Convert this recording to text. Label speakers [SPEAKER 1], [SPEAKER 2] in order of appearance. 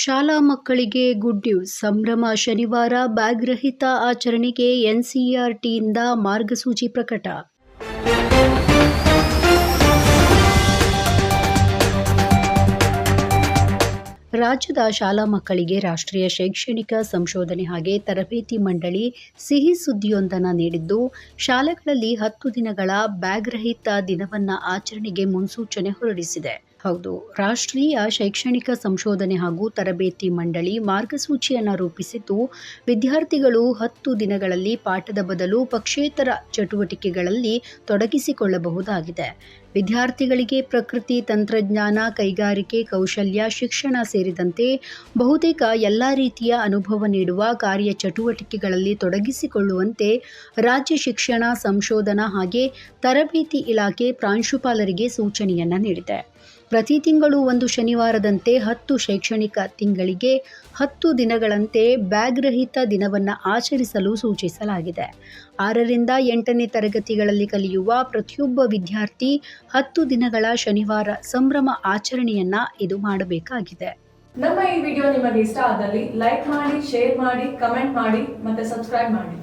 [SPEAKER 1] ಶಾಲಾ ಮಕ್ಕಳಿಗೆ good news ಸಂಭ್ರಮ ಶನಿವಾರ ಬ್ಯಾಗ್ ರಹಿತ ಆಚರಣೆಗೆ ಎನ್ಸಿಇಆರ್ಟಿಯಿಂದ ಮಾರ್ಗಸೂಚಿ ಪ್ರಕಟ. ರಾಜ್ಯದ ಶಾಲಾ ಮಕ್ಕಳಿಗೆ ರಾಷ್ಟ್ರೀಯ ಶೈಕ್ಷಣಿಕ ಸಂಶೋಧನೆ ಹಾಗೆ ತರಬೇತಿ ಮಂಡಳಿ ಸಿಹಿ ಸುದ್ದಿಯೊಂದನ್ನು ನೀಡಿದ್ದು, ಶಾಲೆಗಳಲ್ಲಿ ಹತ್ತು ದಿನಗಳ ಬ್ಯಾಗ್ ರಹಿತ ದಿನವನ್ನು ಆಚರಣೆಗೆ ಮುನ್ಸೂಚನೆ ಹೊರಡಿಸಿದೆ. ಹೌದು. ರಾಷ್ಟ್ರೀಯ ಶೈಕ್ಷಣಿಕ ಸಂಶೋಧನೆ ಹಾಗೂ ತರಬೇತಿ ಮಂಡಳಿ ಮಾರ್ಗಸೂಚಿಯನ್ನು ರೂಪಿಸಿದ್ದು, ವಿದ್ಯಾರ್ಥಿಗಳು ಹತ್ತು ದಿನಗಳಲ್ಲಿ ಪಾಠದ ಬದಲು ಪಕ್ಷೇತರ ಚಟುವಟಿಕೆಗಳಲ್ಲಿ ತೊಡಗಿಸಿಕೊಳ್ಳಬಹುದಾಗಿದೆ. ವಿದ್ಯಾರ್ಥಿಗಳಿಗೆ ಪ್ರಕೃತಿ ತಂತ್ರಜ್ಞಾನ, ಕೈಗಾರಿಕೆ, ಕೌಶಲ್ಯ, ಶಿಕ್ಷಣ ಸೇರಿದಂತೆ ಬಹುತೇಕ ಎಲ್ಲ ರೀತಿಯ ಅನುಭವ ನೀಡುವ ಕಾರ್ಯ ಚಟುವಟಿಕೆಗಳಲ್ಲಿ ತೊಡಗಿಸಿಕೊಳ್ಳುವಂತೆ ರಾಜ್ಯ ಶಿಕ್ಷಣ ಸಂಶೋಧನಾ ಹಾಗೆ ತರಬೇತಿ ಇಲಾಖೆ ಪ್ರಾಂಶುಪಾಲರಿಗೆ ಸೂಚನೆಯನ್ನು ನೀಡಿದೆ. ಪ್ರತಿ ತಿಂಗಳು ಒಂದು ಶನಿವಾರದಂತೆ ಹತ್ತು ಶೈಕ್ಷಣಿಕ ತಿಂಗಳಿಗೆ ಹತ್ತು ದಿನಗಳಂತೆ ಬ್ಯಾಗ್ ರಹಿತ ದಿನವನ್ನು ಆಚರಿಸಲು ಸೂಚಿಸಲಾಗಿದೆ. ಆರರಿಂದ ಎಂಟನೇ ತರಗತಿಗಳಲ್ಲಿ ಕಲಿಯುವ ಪ್ರತಿಯೊಬ್ಬ ವಿದ್ಯಾರ್ಥಿ ಹತ್ತು ದಿನಗಳ ಶನಿವಾರ ಸಂಭ್ರಮ ಆಚರಣೆಯನ್ನ ಇದು ಮಾಡಬೇಕಾಗಿದೆ.
[SPEAKER 2] ನಮ್ಮ ಈ ವಿಡಿಯೋ ನಿಮಗೆ ಇಷ್ಟ ಆದಲ್ಲಿ ಲೈಕ್ ಮಾಡಿ, ಶೇರ್ ಮಾಡಿ, ಕಮೆಂಟ್ ಮಾಡಿ ಮತ್ತೆ ಸಬ್ಸ್ಕ್ರೈಬ್ ಮಾಡಿ.